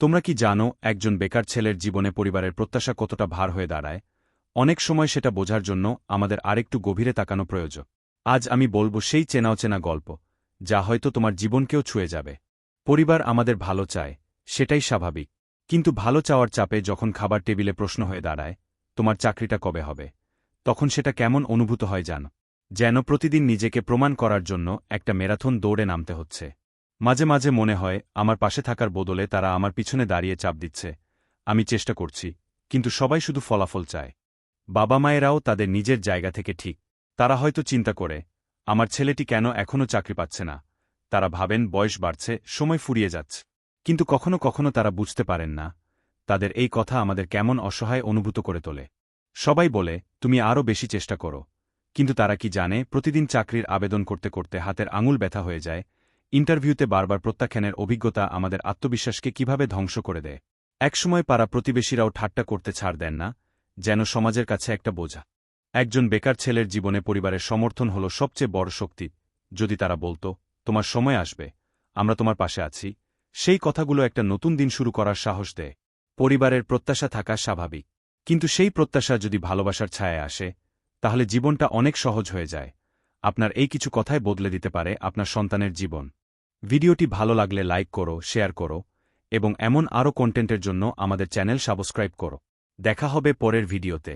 তোমরা কি জানো, একজন বেকার ছেলের জীবনে পরিবারের প্রত্যাশা কতটা ভার হয়ে দাঁড়ায়? অনেক সময় সেটা বোঝার জন্য আমাদের আরেকটু গভীরে তাকানো প্রয়োজন। আজ আমি বলব সেই চেনাও চেনা গল্প, যা হয়তো তোমার জীবনকেও ছুঁয়ে যাবে। পরিবার আমাদের ভালো চায়, সেটাই স্বাভাবিক। কিন্তু ভালো চাওয়ার চাপে যখন খাবার টেবিলে প্রশ্ন হয়ে দাঁড়ায়, তোমার চাকরিটা কবে হবে? তখন সেটা কেমন অনুভূত হয় জানো? যেন প্রতিদিন নিজেকে প্রমাণ করার জন্য একটা ম্যারাথন দৌড়ে নামতে হচ্ছে। মাঝে মাঝে মনে হয়, আমার পাশে থাকার বদলে তারা আমার পিছনে দাঁড়িয়ে চাপ দিচ্ছে। আমি চেষ্টা করছি, কিন্তু সবাই শুধু ফলাফল চায়। বাবা মায়েরাও তাদের নিজের জায়গা থেকে ঠিক। তারা হয়তো চিন্তা করে, আমার ছেলেটি কেন এখনও চাকরি পাচ্ছে না? তারা ভাবেন বয়স বাড়ছে, সময় ফুরিয়ে যাচ্ছে। কিন্তু কখনো কখনো তারা বুঝতে পারেন না, তাদের এই কথা আমাদের কেমন অসহায় অনুভূত করে তোলে। সবাই বলে, তুমি আরও বেশি চেষ্টা করো। কিন্তু তারা কি জানে, প্রতিদিন চাকরির আবেদন করতে করতে হাতের আঙুল ব্যথা হয়ে যায় ইন্টারভিউতে বারবার প্রত্যাখ্যানের অভিজ্ঞতা আমাদের আত্মবিশ্বাসকে কীভাবে ধ্বংস করে দেয়? একসময় পাড়া প্রতিবেশীরাও ঠাট্টা করতে ছাড় দেন না, যেন সমাজের কাছে একটা বোঝা। একজন বেকার ছেলের জীবনে পরিবারের সমর্থন হল সবচেয়ে বড় শক্তি। যদি তারা বলতো, তোমার সময় আসবে, আমরা তোমার পাশে আছি। সেই কথাগুলো একটা নতুন দিন শুরু করার সাহস দেয়। পরিবারের প্রত্যাশা থাকা স্বাভাবিক। কিন্তু সেই প্রত্যাশা যদি ভালোবাসার ছায়ায় আসে, তাহলে জীবনটা অনেক সহজ হয়ে যায়। আপনার এই কিছু কথাই বদলে দিতে পারে আপনার সন্তানের জীবন। ভিডিওটি ভালো লাগলে লাইক করো, শেয়ার করো, এবং এমন আরও কন্টেন্টের জন্য আমাদের চ্যানেল সাবস্ক্রাইব করো। দেখা হবে পরের ভিডিওতে।